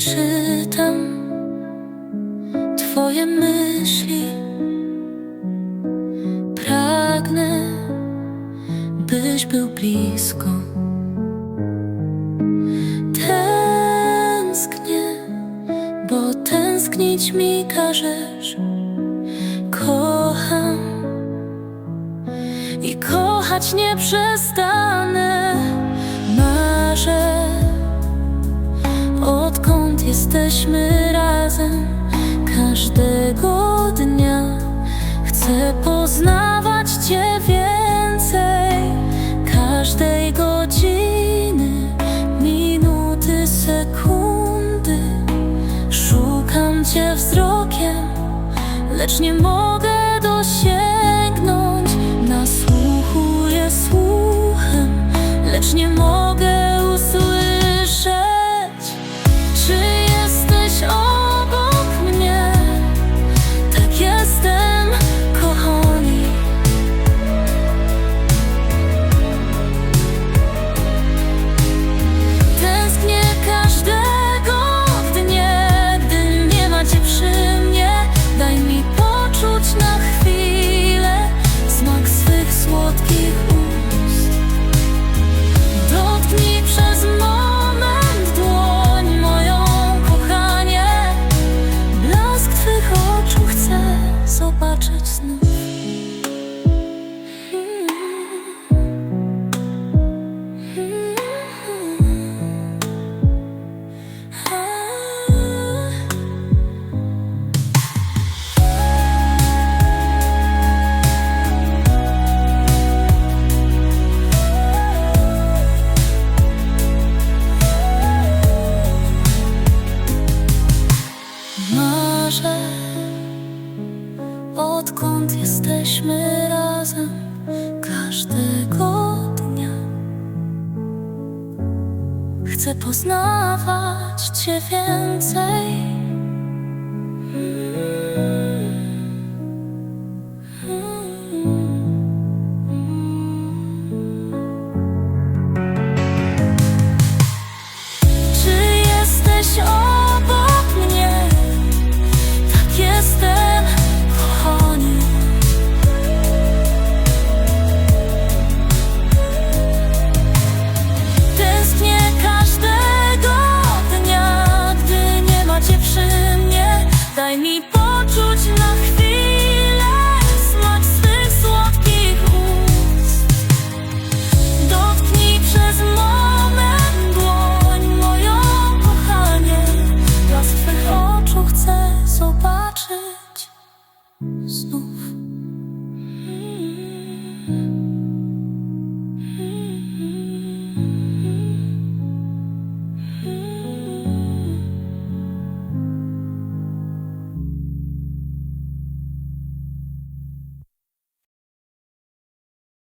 czytam Twoje myśli. Pragnę, byś był blisko. Tęsknię, bo tęsknić mi każesz. Kocham i kochać nie przestanę. Jesteśmy razem, każdego dnia chcę poznawać Cię więcej. Każdej godziny, minuty, sekundy szukam Cię wzrokiem, lecz nie mogę dosięgnąć. Marzę, odkąd jesteśmy razem każdego dnia. Chcę poznawać Cię więcej.